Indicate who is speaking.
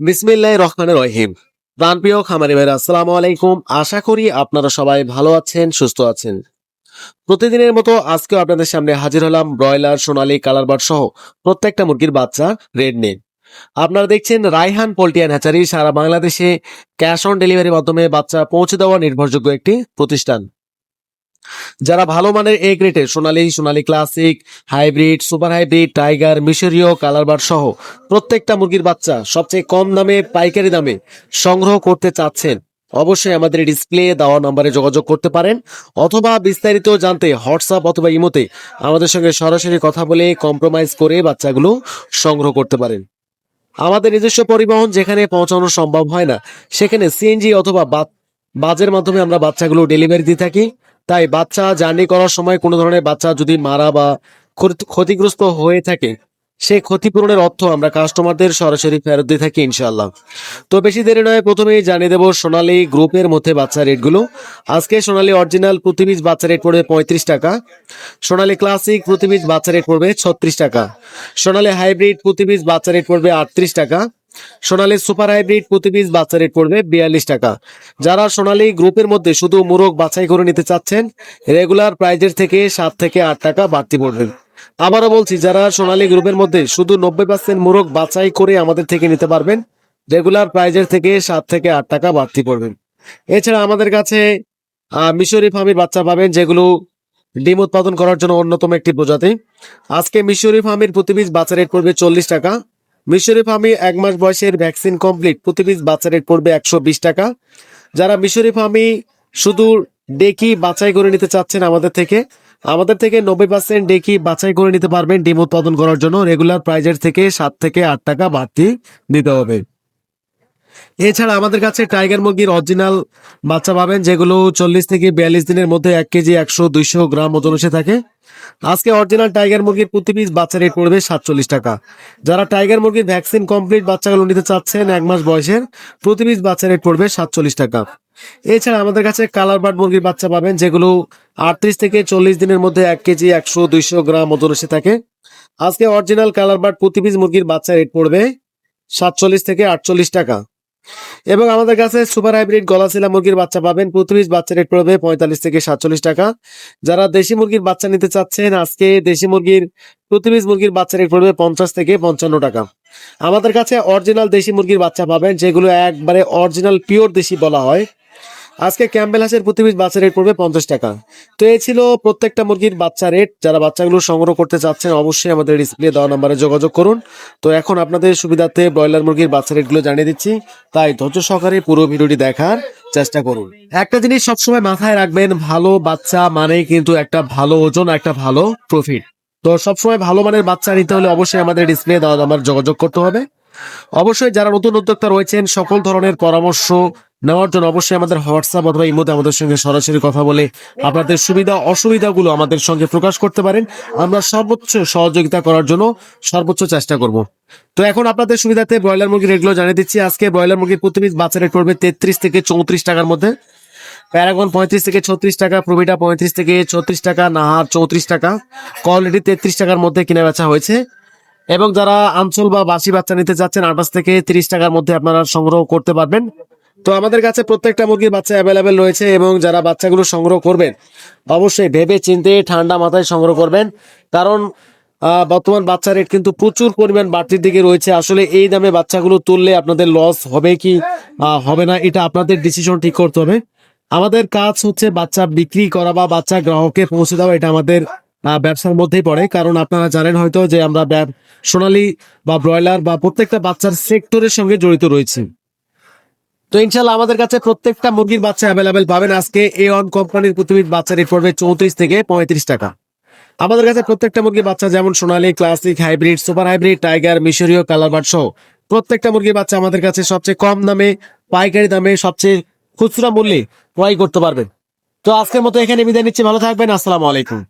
Speaker 1: বিসমিল্লাহ রহমানের রহিম। প্রাণপ্রিয় খামারি ভাইরা, আসসালামু আলাইকুম। আশা করি আপনারা সবাই ভালো আছেন, সুস্থ আছেন। প্রতিদিনের মতো আজকেও আপনাদের সামনে হাজির হলাম ব্রয়লার, সোনালী কালারবার সহ প্রত্যেকটা মুরগির বাচ্চা রেড নেট। আপনারা দেখছেন রাইহান পোল্ট্রিয়ান হ্যাচারি, সারা বাংলাদেশে ক্যাশ অন ডেলিভারির মাধ্যমে বাচ্চা পৌঁছে দেওয়া নির্ভরযোগ্য একটি প্রতিষ্ঠান। যারা ভালো মানের এ গ্রেটের সোনালি সোনালি classic hybrid super hybrid tiger মিশরীয় কালারবার সহ প্রত্যেকটা মুরগির বাচ্চা সবচেয়ে কম দামে, পাইকারি দামে সংগ্রহ করতে চাচ্ছেন, অবশ্যই আমাদের ডিসপ্লে দেওয়া নম্বরে যোগাযোগ করতে পারেন অথবা বিস্তারিত জানতে হোয়াটসঅ্যাপ অথবা ইমোতে আমাদের সঙ্গে সরাসরি কথা বলে কম্প্রোমাইজ করে বাচ্চাগুলো সংগ্রহ করতে পারেন। আমাদের নিজস্ব পরিবহন যেখানে পৌঁছানো সম্ভব হয় না, সেখানে সিএনজি অথবা বাজের মাধ্যমে আমরা বাচ্চাগুলো ডেলিভারি দিয়ে থাকি। তাই বাচ্চা জার্নি করার সময় কোনো ধরনের বাচ্চা যদি মারা বা ক্ষতিগ্রস্ত হয়ে থাকে সেই ক্ষতিপূরণের অর্থ আমরা কাস্টমারদের সরাসরি ফেরত দিয়ে থাকি ইনশাল্লাহ তো বেশি দেরি নয়, প্রথমেই জানিয়ে দেবো সোনালী গ্রুপের মধ্যে বাচ্চা রেটগুলো। আজকে সোনালী অরিজিনাল প্রতি পিস বাচ্চা রেট পড়বে পঁয়ত্রিশ টাকা। সোনালী ক্লাসিক প্রতি পিস বাচ্চা রেট পড়বে ছত্রিশ টাকা। সোনালী হাইব্রিড প্রতি পিস বাচ্চা রেট পড়বে আটত্রিশ টাকা। সোনালী সুপার হাইব্রিড প্রতি পিস বাচ্চা রেট পড়বে বিয়াল্লিশ টাকা। যারা সোনালী গ্রুপের মধ্যে শুধু মুরগ বাছাই করে নিতে চাচ্ছেন, রেগুলার প্রাইজের থেকে সাত থেকে আট টাকা বাড়তি পড়বে। আবারও বলছি, যারা সোনালী গ্রুপের মধ্যে শুধু নব্বই পার্সেন্ট মোরগ বাছাই করে আমাদের থেকে নিতে পারবেন, রেগুলার প্রাইজের থেকে সাত থেকে আট টাকা বাড়তি পড়বেন এছাড়া আমাদের কাছে মিশরি ফার্মের বাচ্চা পাবেন, যেগুলো ডিম উৎপাদন করার জন্য অন্যতম একটি প্রজাতি। আজকে মিশরি ফার্মের প্রতি পিস বাচ্চা রেট পড়বে চল্লিশ টাকা। মিশরি ফার্মে এক মাস বয়সের ভ্যাকসিন কমপ্লিট প্রতি পিস বাচ্চারেট পড়বে একশো বিশ টাকা। যারা মিশরি ফার্মে শুধু ডেকি বাছাই করে নিতে চাচ্ছেন আমাদের থেকে আমাদের থেকে নব্বই পার্সেন্ট ডেকি বাছাই করে নিতে পারবেন ডিম উৎপাদন করার জন্য। রেগুলার প্রাইজের থেকে সাত থেকে আট টাকা বাড়তি দিতে হবে। এছাড়া আমাদের কাছে টাইগার মুরগির অরিজিনাল বাচ্চা পাবেন, যেগুলো চল্লিশ থেকে বিয়াল্লিশ দিনের মধ্যে এক কেজি একশো দুইশো গ্রাম ওজন এসে থাকে। আজকে অরিজিনাল টাইগার মুরগির প্রতি পিস বাচ্চা রেট পড়বে সাতচল্লিশ টাকা। যারা টাইগার মুরগির ভ্যাকসিন কমপ্লিট বাচ্চাগুলো নিতে চাচ্ছেন এক মাস বয়সের, প্রতি পিস বাচ্চা রেট পড়বে সাতচল্লিশ টাকা। এছাড়া আমাদের কাছে কালার বার্ড মুরগির বাচ্চা পাবেন, যেগুলো আটত্রিশ থেকে চল্লিশ দিনের মধ্যে এক কেজি একশো দুইশো গ্রাম ওজন এসে থাকে। আজকে অরিজিনাল কালার বার্ড প্রতি পিস মুরগির বাচ্চা রেট পড়বে সাতচল্লিশ থেকে আটচল্লিশ টাকা। এবং আমাদের কাছে সুপার হাইব্রিড গলাশিলা মুরগির বাচ্চা পাবেন। পিস বাচ্চা রেট পড়বে পঁয়তাল্লিশ থেকে সাতচল্লিশ টাকা। যারা দেশি মুরগির বাচ্চা নিতে চাচ্ছেন, আজকে দেশি মুরগির প্রতি মুরগির বাচ্চা রেট পড়বে পঞ্চাশ থেকে পঞ্চান্ন টাকা। আমাদের কাছে অরিজিনাল দেশি মুরগির বাচ্চা পাবেন, যেগুলো একবারে অরিজিনাল পিওর দেশি বলা হয়। আজকে ক্যাম্বেল হাঁসের প্রতি পিস বাচ্চা রেট পড়বে পঞ্চাশ টাকা। তো এই ছিল প্রত্যেকটা মুরগির বাচ্চা রেট যারা বাচ্চাগুলো সংগ্রহ করতে চাচ্ছেন, অবশ্যই আমাদের ডিসপ্লে দেওয়া নাম্বারে যোগাযোগ করুন। তো এখন আপনাদের সুবিধার্থে ব্রয়লার মুরগির বাচ্চা রেটগুলো জানিয়ে দিচ্ছি। তাই ধৈর্য সহকারে পুরো ভিডিওটি দেখার চেষ্টা করুন। একটা জিনিস সবসময় মাথায় রাখবেন, ভালো বাচ্চা মানে কিন্তু একটা ভালো ওজন, একটা ভালো প্রফিট তো সবসময় ভালো মানের বাচ্চা নিতে হলে অবশ্যই আমাদের ডিসপ্লে দেওয়া নাম্বার যোগাযোগ করতে হবে। অবশ্যই যারা নতুন উদ্যোক্তা রয়েছেন, সকল ধরনের পরামর্শ নেওয়ার জন্য অবশ্যই আমাদের হোয়াটসঅ্যাপ অথবা ইমোতে আমাদের সঙ্গে সরাসরি কথা বলে আপনাদের সুবিধা, অসুবিধাগুলো আমাদের সঙ্গে প্রকাশ করতে পারেন। আমরা সর্বোচ্চ সহযোগিতা করার জন্য সর্বোচ্চ চেষ্টা করব। তো এখন আপনাদের সুবিধাতে ব্রয়লার মুরগির রেটগুলো জানিয়ে দিচ্ছি। আজকে ব্রয়লার মুরগির প্রতি পিস বাচ্চা রেট পড়বে তেত্রিশ থেকে চৌত্রিশ টাকার মধ্যে। প্যারাগন পঁয়ত্রিশ থেকে ছত্রিশ টাকা প্রবিটা পঁয়ত্রিশ থেকে ছত্রিশ টাকা, নাহার চৌত্রিশ টাকা কোয়ালিটি তেত্রিশ টাকার মধ্যে কিনা বেচা হয়েছে। এবং যারা আঞ্চল বা বাসি বাচ্চা নিতে চাচ্ছেন, আঠাশ থেকে তিরিশ টাকার মধ্যে আপনারা সংগ্রহ করতে পারবেন। তো আমাদের কাছে প্রত্যেকটা মুরগির বাচ্চা অ্যাভেলেবেল রয়েছে এবং যারা বাচ্চাগুলো সংগ্রহ করবেন, অবশ্যই ভেবে চিনতে ঠান্ডা মাথায় সংগ্রহ করবেন। কারণ বর্তমান বাচ্চা রেট কিন্তু প্রচুর পরিমাণ বাড়তির দিকে রয়েছে। আসলে এই দামে বাচ্চাগুলো তুললে আপনাদের লস হবে কি হবে না, এটা আপনাদের ডিসিশন ঠিক করতে হবে। আমাদের কাজ হচ্ছে বাচ্চা বিক্রি করা বা বাচ্চা গ্রাহকে পৌঁছে দেওয়া, এটা আমাদের ব্যবসার মধ্যেই পড়ে। কারণ আপনারা জানেন হয়তো যে আমরা সোনালী বা ব্রয়লার বা প্রত্যেকটা বাচ্চার সেক্টরের সঙ্গে জড়িত রয়েছি। তো ইনশাল্লাহ আমাদের কাছে প্রত্যেকটা মুরগির বাচ্চা অ্যাভেলেবেল পাবেন আজকে এ অন কোম্পানির প্রতি পিস বাচ্চা রেট পড়বে চৌত্রিশ থেকে পঁয়ত্রিশ টাকা। আমাদের কাছে প্রত্যেকটা মুরগির বাচ্চা যেমন সোনালী classic hybrid super hybrid tiger মিশরীয় কালারবার্ড সহ প্রত্যেকটা মুরগির বাচ্চা আমাদের কাছে সবচেয়ে কম দামে, পাইকারি দামে সবচেয়ে খুচরা মূল্যে ক্রয় করতে পারবেন। তো আজকের মতো এখানে বিদায় নিচ্ছি, ভালো থাকবেন, আসসালামু আলাইকুম।